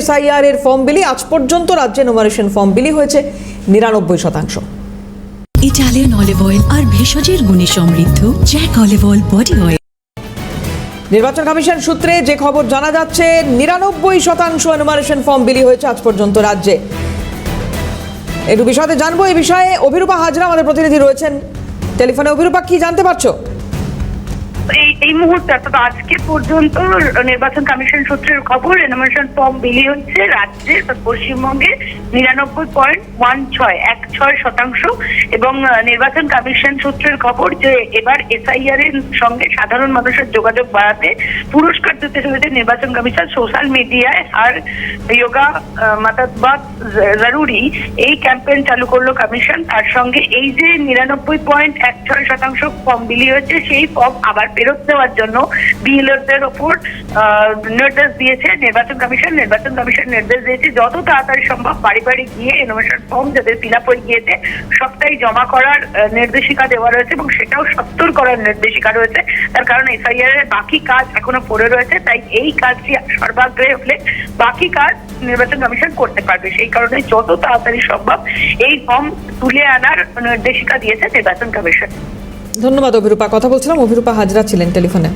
SIR এর form বিলি আজ পর্যন্ত রাজ্যে নমিনেশন ফর্ম বিলি হয়েছে নিরানব্বই শতাংশ। ইটালিয়ান অলিভ অয়েল আর ভেষজের গুণে সমৃদ্ধ Jack olive oil body oil নির্বাচন কমিশন সূত্রে যে খবর জানা যাচ্ছে নিরানব্বই শতাংশ এনুমারেশন ফর্ম বিলি হয়েছে আজ পর্যন্ত রাজ্যে। একটু বিষয়তে জানব এই বিষয়ে। অভিরূপা হাজরা আমাদের প্রতিনিধি রয়েছেন। টেলিফোনে অভিরূপা কি জানতে পারছ? এই মুহূর্তে অর্থাৎ আজকে পর্যন্ত নির্বাচন কমিশন সূত্রের খবর রেনোভেশন ফর্ম বিলি হচ্ছে রাজ্যে পশ্চিমবঙ্গে। নিরানব্বই পয়েন্ট ওয়ান ছয়, এক ছয় শতাংশ এবং নির্বাচন কমিশন সূত্রের খবর যে এবার এসআইআর এর সঙ্গে সাধারণ মানুষের যোগাযোগ বাড়াতে পুরস্কার দিতে চলেছে নির্বাচন কমিশন সোশ্যাল মিডিয়ায় আর যোগা মাতাবাদ জরুরি এই ক্যাম্পেইন চালু করল কমিশন। তার সঙ্গে এই যে নিরানব্বই পয়েন্ট এক ছয় শতাংশ ফর্ম বিলি হয়েছে, সেই ফর্ম আবার ফেরত দেওয়ার জন্য বিএলওদের ওপর নির্দেশ দিয়েছে। নির্বাচন কমিশন নির্বাচন কমিশন নির্দেশ দিয়েছে, যত তাড়াতাড়ি সম্ভব বাড়ি বাড়ি বাড়ি গিয়ে ইনোভেশন ফর্ম যাদের ফিল হয়ে গিয়েছে, সবটাই জমা করার নির্দেশিকা দেওয়া রয়েছে এবং সেটাও সত্তর করার নির্দেশিকা রয়েছে। তার কারণ এসআইআর এর বাকি কাজ এখনও পড়ে রয়েছে, তাই এই কাজটি সর্বাগ্রে হলে বাকি কাজ নির্বাচন কমিশন করতে পারবে। সেই কারণে যত তাড়াতাড়ি সম্ভব এই ফর্ম তুলে আনার নির্দেশিকা দিয়েছে নির্বাচন কমিশন। ধন্যবাদ অভিরূপা। কথা বলছিলাম, অভিরূপা হাজরা ছিলেন টেলিফোনে।